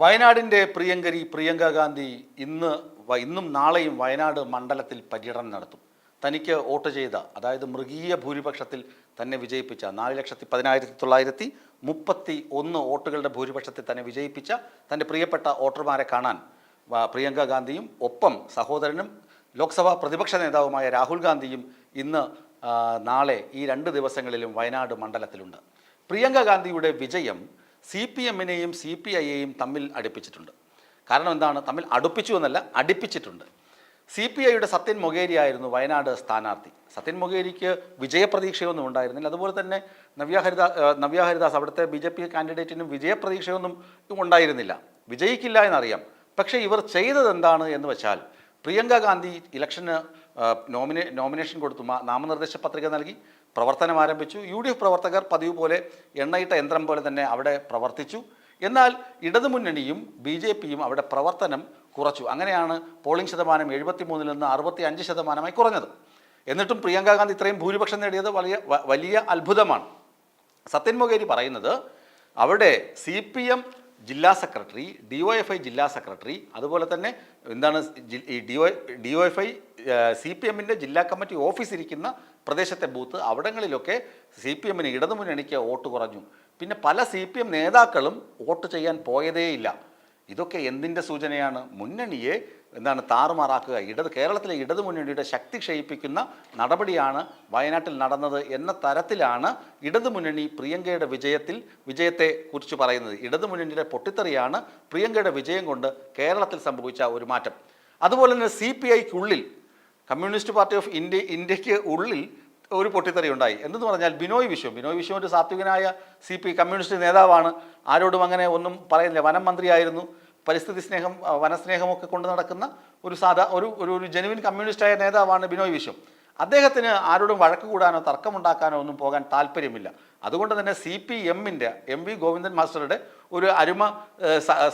വയനാടിന്റെ പ്രിയങ്കരി പ്രിയങ്ക ഗാന്ധി ഇന്ന് ഇന്നും നാളെയും വയനാട് മണ്ഡലത്തിൽ പര്യടനം നടത്തും. തനിക്ക് വോട്ട് ചെയ്ത അതായത് മൃഗീയ ഭൂരിപക്ഷത്തിൽ തന്നെ വിജയിപ്പിച്ച നാല് ലക്ഷത്തി പതിനായിരത്തി തൊള്ളായിരത്തി മുപ്പത്തി ഒന്ന് വോട്ടുകളുടെ ഭൂരിപക്ഷത്തിൽ തന്നെ വിജയിപ്പിച്ച തന്റെ പ്രിയപ്പെട്ട വോട്ടർമാരെ കാണാൻ പ്രിയങ്ക ഗാന്ധിയും ഒപ്പം സഹോദരനും ലോക്സഭാ പ്രതിപക്ഷ നേതാവുമായ രാഹുൽ ഗാന്ധിയും ഇന്ന് നാളെ ഈ രണ്ട് ദിവസങ്ങളിലും വയനാട് മണ്ഡലത്തിലുണ്ട്. പ്രിയങ്ക ഗാന്ധിയുടെ വിജയം സി പി എമ്മിനെയും സി പി ഐയെയും തമ്മിൽ അടുപ്പിച്ചിട്ടുണ്ട്. കാരണം എന്താണ്? തമ്മിൽ അടുപ്പിച്ചു എന്നല്ല അടുപ്പിച്ചിട്ടുണ്ട്. സി പി ഐയുടെ സത്യൻ മൊഗേരി ആയിരുന്നു വയനാട് സ്ഥാനാർത്ഥി. സത്യൻ മൊഗേരിക്ക് വിജയപ്രതീക്ഷയൊന്നും ഉണ്ടായിരുന്നില്ല. അതുപോലെ തന്നെ നവ്യ ഹരിദാ നവ്യ ഹരിദാസ് അവിടുത്തെ ബി ജെ പി കാൻഡിഡേറ്റിനും വിജയപ്രതീക്ഷയൊന്നും ഉണ്ടായിരുന്നില്ല. വിജയിക്കില്ല എന്നറിയാം. പക്ഷേ ഇവർ ചെയ്തത് എന്താണ് എന്ന് വെച്ചാൽ പ്രിയങ്ക ഗാന്ധി ഇലക്ഷന് നോമിനേ നോമിനേഷൻ കൊടുത്തു നാമനിർദ്ദേശ പത്രിക നൽകി. പ്രവർത്തനം ആരംഭിച്ചു. യു ഡി എഫ് പ്രവർത്തകർ പതിവ് പോലെ എണ്ണയിട്ട യന്ത്രം പോലെ തന്നെ അവിടെ പ്രവർത്തിച്ചു. എന്നാൽ ഇടതുമുന്നണിയും ബി ജെ പിയും അവിടെ പ്രവർത്തനം കുറച്ചു. അങ്ങനെയാണ് പോളിംഗ് ശതമാനം എഴുപത്തി മൂന്നിൽ നിന്ന് അറുപത്തി അഞ്ച് ശതമാനമായി കുറഞ്ഞത്. എന്നിട്ടും പ്രിയങ്ക ഗാന്ധി ഇത്രയും ഭൂരിപക്ഷം നേടിയത് വലിയ വലിയ അത്ഭുതമാണ്. സത്യൻ മൊകേരി പറയുന്നത് അവിടെ സി പി എം ജില്ലാ secretary D O F I ജില്ലാ സെക്രട്ടറി അതുപോലെ തന്നെ എന്താണ് ഈ D O D O F I C P എമ്മിന്റെ ജില്ലാ കമ്മിറ്റി ഓഫീസ് ഇരിക്കുന്ന പ്രദേശത്തെ ബൂത്ത് അവിടങ്ങളിലൊക്കെ സി പി എമ്മിന് ഇടതുമുന്നണിക്ക് വോട്ട് കുറഞ്ഞു. പിന്നെ പല സി പി എം നേതാക്കളും വോട്ട് ചെയ്യാൻ പോയതേയില്ല ഇതൊക്കെ എന്തിന്റെ സൂചനയാണ്? മുന്നണിയെ എന്താണ് താറുമാറാക്കുക? ഇടത് കേരളത്തിലെ ഇടതു മുന്നണിയുടെ ശക്തി ക്ഷയിപ്പിക്കുന്ന നടപടിയാണ് വയനാട്ടിൽ നടന്നത് എന്ന തരത്തിലാണ് ഇടതു മുന്നണി പ്രിയങ്കയുടെ വിജയത്തിൽ വിജയത്തെ കുറിച്ച് പറയുന്നത്. ഇടതു മുന്നണിയുടെ പൊട്ടിത്തെറിയാണ് പ്രിയങ്കയുടെ വിജയം കൊണ്ട് കേരളത്തിൽ സംഭവിച്ച ഒരു മാറ്റം. അതുപോലെ തന്നെ സി പി ഐക്കുള്ളിൽ കമ്മ്യൂണിസ്റ്റ് പാർട്ടി ഓഫ് ഇന്ത്യ ഇന്ത്യയ്ക്ക് ഉള്ളിൽ ഒരു പൊട്ടിത്തെറി ഉണ്ടായി. എന്തെന്ന് പറഞ്ഞാൽ ബിനോയ് വിശ്വം. ബിനോയ് വിശ്വം ഒരു സാത്വികനായ സി പി കമ്മ്യൂണിസ്റ്റ് നേതാവാണ്. ആരോടും അങ്ങനെ ഒന്നും പറയുന്നില്ല. വനം മന്ത്രിയായിരുന്നു. പരിസ്ഥിതി സ്നേഹം വനസ്നേഹമൊക്കെ കൊണ്ട് നടക്കുന്ന ഒരു സാധാ ഒരു ഒരു ഒരു ജെനുവിൻ കമ്മ്യൂണിസ്റ്റായ നേതാവാണ് ബിനോയ് വിശ്വം. അദ്ദേഹത്തിന് ആരോടും വഴക്ക് കൂടാനോ തർക്കമുണ്ടാക്കാനോ ഒന്നും പോകാൻ താല്പര്യമില്ല. അതുകൊണ്ട് തന്നെ സി പി എമ്മിന്റെ എം വി ഗോവിന്ദൻ മാസ്റ്ററുടെ ഒരു അരുമ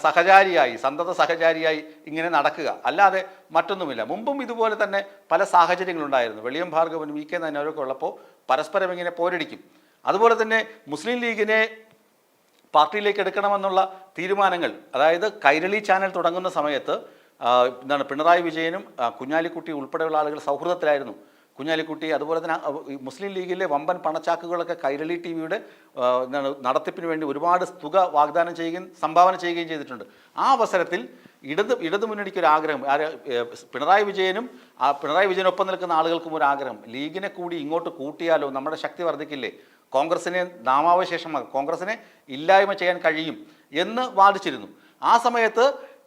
സഹചാരിയായി സന്തത സഹചാരിയായി ഇങ്ങനെ നടക്കുക. അല്ലാതെ മറ്റൊന്നുമില്ല. മുമ്പും ഇതുപോലെ തന്നെ പല സാഹചര്യങ്ങളുണ്ടായിരുന്നു. വെളിയം ഭാർഗവനും വി കെ നായനവരൊക്കെ ഉള്ളപ്പോൾ പരസ്പരം ഇങ്ങനെ പോരടിക്കും. അതുപോലെ തന്നെ മുസ്ലിം ലീഗിനെ പാർട്ടിയിലേക്ക് എടുക്കണമെന്നുള്ള തീരുമാനങ്ങൾ അതായത് കൈരളി ചാനൽ തുടങ്ങുന്ന സമയത്ത് എന്താണ് പിണറായി വിജയനും കുഞ്ഞാലിക്കുട്ടി ഉൾപ്പെടെയുള്ള ആളുകൾ സൗഹൃദത്തിലായിരുന്നു. കുഞ്ഞാലിക്കുട്ടി അതുപോലെ തന്നെ മുസ്ലിം ലീഗിലെ വമ്പൻ പണച്ചാക്കുകളൊക്കെ കൈരളി ടി വിയുടെ നടത്തിപ്പിന് വേണ്ടി ഒരുപാട് തുക വാഗ്ദാനം ചെയ്യുകയും സംഭാവന ചെയ്യുകയും ചെയ്തിട്ടുണ്ട്. ആ അവസരത്തിൽ ഇടത് ഇടതു മുന്നണിക്ക് ഒരു ആഗ്രഹം പിണറായി വിജയനും ആ പിണറായി വിജയനൊപ്പം നിൽക്കുന്ന ആളുകൾക്കും ഒരു ആഗ്രഹം. ലീഗിനെ കൂടി ഇങ്ങോട്ട് കൂട്ടിയാലോ? നമ്മുടെ ശക്തി വർദ്ധിക്കില്ലേ? കോൺഗ്രസിനെ നാമാവശേഷമാകും കോൺഗ്രസിനെ ഇല്ലായ്മ ചെയ്യാൻ കഴിയും എന്ന് വാദിച്ചിരുന്നു. ആ സമയത്ത്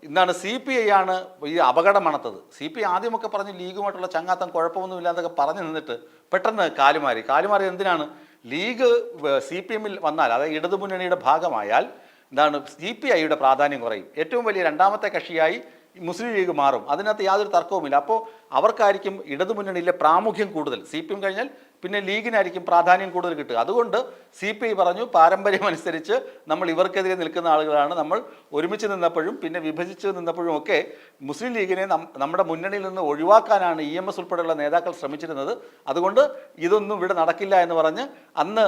എന്താണ് സി പി ഐ ആണ് ഈ അപകടം അണത്തത് സി പി ഐ ആദ്യമൊക്കെ പറഞ്ഞ് ലീഗുമായിട്ടുള്ള ചങ്ങാത്തം കുഴപ്പമൊന്നുമില്ല എന്നൊക്കെ പറഞ്ഞു നിന്നിട്ട് പെട്ടെന്ന് കാലുമാറി. കാലുമാറി എന്തിനാണ്? ലീഗ് സി പി എമ്മിൽ വന്നാൽ അതായത് ഇടതുമുന്നണിയുടെ ഭാഗമായാൽ എന്താണ് സി പി ഐയുടെ പ്രാധാന്യം കുറയും. ഏറ്റവും വലിയ രണ്ടാമത്തെ കക്ഷിയായി മുസ്ലിം ലീഗ് മാറും. അതിനകത്ത് യാതൊരു തർക്കവുമില്ല. അപ്പോൾ അവർക്കായിരിക്കും ഇടതുമുന്നണിയിലെ പ്രാമുഖ്യം കൂടുതൽ. സി പി എം കഴിഞ്ഞാൽ പിന്നെ ലീഗിനായിരിക്കും പ്രാധാന്യം കൂടുതൽ കിട്ടുക. അതുകൊണ്ട് സി പി ഐ പറഞ്ഞു പാരമ്പര്യം അനുസരിച്ച് നമ്മൾ ഇവർക്കെതിരെ നിൽക്കുന്ന ആളുകളാണ്. നമ്മൾ ഒരുമിച്ച് നിന്നപ്പോഴും പിന്നെ വിഭജിച്ച് നിന്നപ്പോഴും ഒക്കെ മുസ്ലിം ലീഗിനെ നമ്മുടെ മുന്നണിയിൽ നിന്ന് ഒഴിവാക്കാനാണ് ഇ എം എസ് ഉൾപ്പെടെയുള്ള നേതാക്കൾ ശ്രമിച്ചിരുന്നത്. അതുകൊണ്ട് ഇതൊന്നും ഇവിടെ നടക്കില്ല എന്ന് പറഞ്ഞ് അന്ന്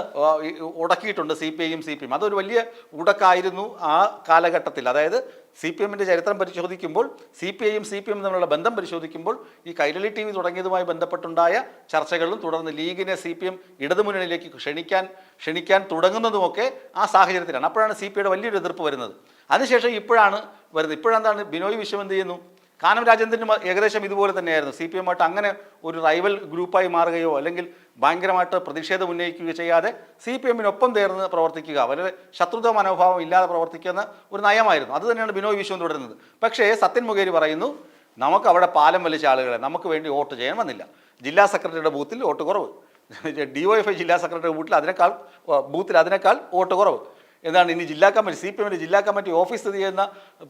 ഉടക്കിയിട്ടുണ്ട് സി പി ഐയും സി പി എം അതൊരു വലിയ ഉടക്കായിരുന്നു ആ കാലഘട്ടത്തിൽ. അതായത് സി പി എമ്മിന്റെ ചരിത്രം പരിശോധിക്കുമ്പോൾ സി പി ഐയും സി പി എം തമ്മിലുള്ള ബന്ധം പരിശോധിക്കുമ്പോൾ ഈ കൈരളി ടി വി തുടങ്ങിയതുമായി ബന്ധപ്പെട്ടുണ്ടായ ചർച്ചകളും തുടർന്ന് ലീഗിനെ സി പി എം ഇടതുമുന്നണിയിലേക്ക് ക്ഷണിക്കാൻ ക്ഷണിക്കാൻ തുടങ്ങുന്നതുമൊക്കെ ആ സാഹചര്യത്തിലാണ്. അപ്പോഴാണ് സി പി ഐയുടെ വലിയൊരു എതിർപ്പ് വരുന്നത്. അതിനുശേഷം ഇപ്പോഴാണ് വരുന്നത്. ഇപ്പോഴെന്താണ്? ബിനോയ് വിശ്വം എന്ത് ചെയ്യുന്നു? കാനം രാജേന്ദ്രനും ഏകദേശം ഇതുപോലെ തന്നെയായിരുന്നു. സി പി എമ്മായിട്ട് അങ്ങനെ ഒരു റൈവൽ ഗ്രൂപ്പായി മാറുകയോ അല്ലെങ്കിൽ ഭയങ്കരമായിട്ട് പ്രതിഷേധം ഉന്നയിക്കുകയോ ചെയ്യാതെ സി പി എമ്മിനൊപ്പം ചേർന്ന് പ്രവർത്തിക്കുക. വളരെ ശത്രുത മനോഭാവം ഇല്ലാതെ പ്രവർത്തിക്കുന്ന ഒരു നയമായിരുന്നു. അത് തന്നെയാണ് ബിനോയ് വിശ്വം തുടരുന്നത്. പക്ഷേ സത്യൻ മുഖേരി പറയുന്നു നമുക്ക് അവിടെ പാലം വലിച്ച ആളുകളെ നമുക്ക് വേണ്ടി വോട്ട് ചെയ്യാൻ വന്നില്ല. ജില്ലാ സെക്രട്ടറിയുടെ ബൂത്തിൽ വോട്ട് കുറവ്. ഡി വൈ എഫ് ഐ ജില്ലാ സെക്രട്ടറി ബൂത്തിൽ അതിനേക്കാൾ ബൂത്തിൽ അതിനേക്കാൾ വോട്ട് കുറവ്. എന്താണ് ഇനി ജില്ലാ കമ്മിറ്റി സി പി എമ്മിന്റെ ജില്ലാ കമ്മിറ്റി ഓഫീസ് സ്ഥിതി ചെയ്യുന്ന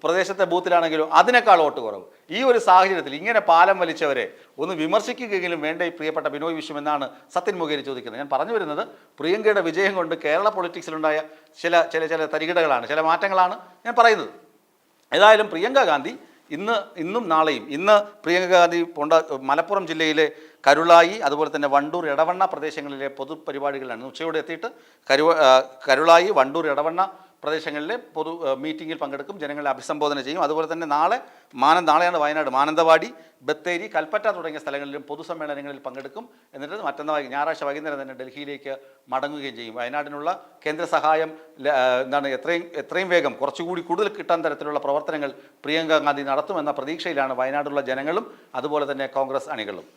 പ്രദേശത്തെ ബൂത്തിലാണെങ്കിലും അതിനേക്കാൾ വോട്ട് കുറവ്. ഈ ഒരു സാഹചര്യത്തിൽ ഇങ്ങനെ പാലം വലിച്ചവരെ ഒന്ന് വിമർശിക്കുകയെങ്കിലും വേണ്ട ഈ പ്രിയപ്പെട്ട ബിനോയ് വിശ്വം എന്നാണ് സത്യൻ മുഖേരി ചോദിക്കുന്നത്. ഞാൻ പറഞ്ഞു വരുന്നത് പ്രിയങ്കയുടെ വിജയം കൊണ്ട് കേരള പൊളിറ്റിക്സിലുണ്ടായ ചില ചില ചില തരികിടകളാണ് ചില മാറ്റങ്ങളാണ് ഞാൻ പറയുന്നത്. ഏതായാലും പ്രിയങ്ക ഗാന്ധി ഇന്ന് ഇന്നും നാളെയും ഇന്ന് പ്രിയങ്ക ഗാന്ധി മലപ്പുറം ജില്ലയിലെ കരുളായി അതുപോലെ തന്നെ വണ്ടൂർ ഇടവണ്ണ പ്രദേശങ്ങളിലെ പൊതുപരിപാടികളിലാണ് ഉച്ചയോടെ എത്തിയിട്ട് കരു കരുളായി വണ്ടൂർ ഇടവണ്ണ പ്രദേശങ്ങളിലെ പൊതു മീറ്റിങ്ങിൽ പങ്കെടുക്കും. ജനങ്ങളെ അഭിസംബോധന ചെയ്യും. അതുപോലെ തന്നെ നാളെ മാനം നാളെയാണ് വയനാട്. മാനന്തവാടി ബത്തേരി കൽപ്പറ്റ തുടങ്ങിയ സ്ഥലങ്ങളിലും പൊതുസമ്മേളനങ്ങളിൽ പങ്കെടുക്കും. എന്നിട്ട് മറ്റന്നാൾ ഞായറാഴ്ച വൈകുന്നേരം തന്നെ ഡൽഹിയിലേക്ക് മടങ്ങുകയും ചെയ്യും. വയനാടിനുള്ള കേന്ദ്ര സഹായം എന്താണ് എത്രയും എത്രയും വേഗം കുറച്ചുകൂടി കൂടുതൽ കിട്ടാൻ തരത്തിലുള്ള പ്രവർത്തനങ്ങൾ പ്രിയങ്ക ഗാന്ധി നടത്തുമെന്ന പ്രതീക്ഷയിലാണ് വയനാടുള്ള ജനങ്ങളും അതുപോലെ തന്നെ കോൺഗ്രസ് അണികളും.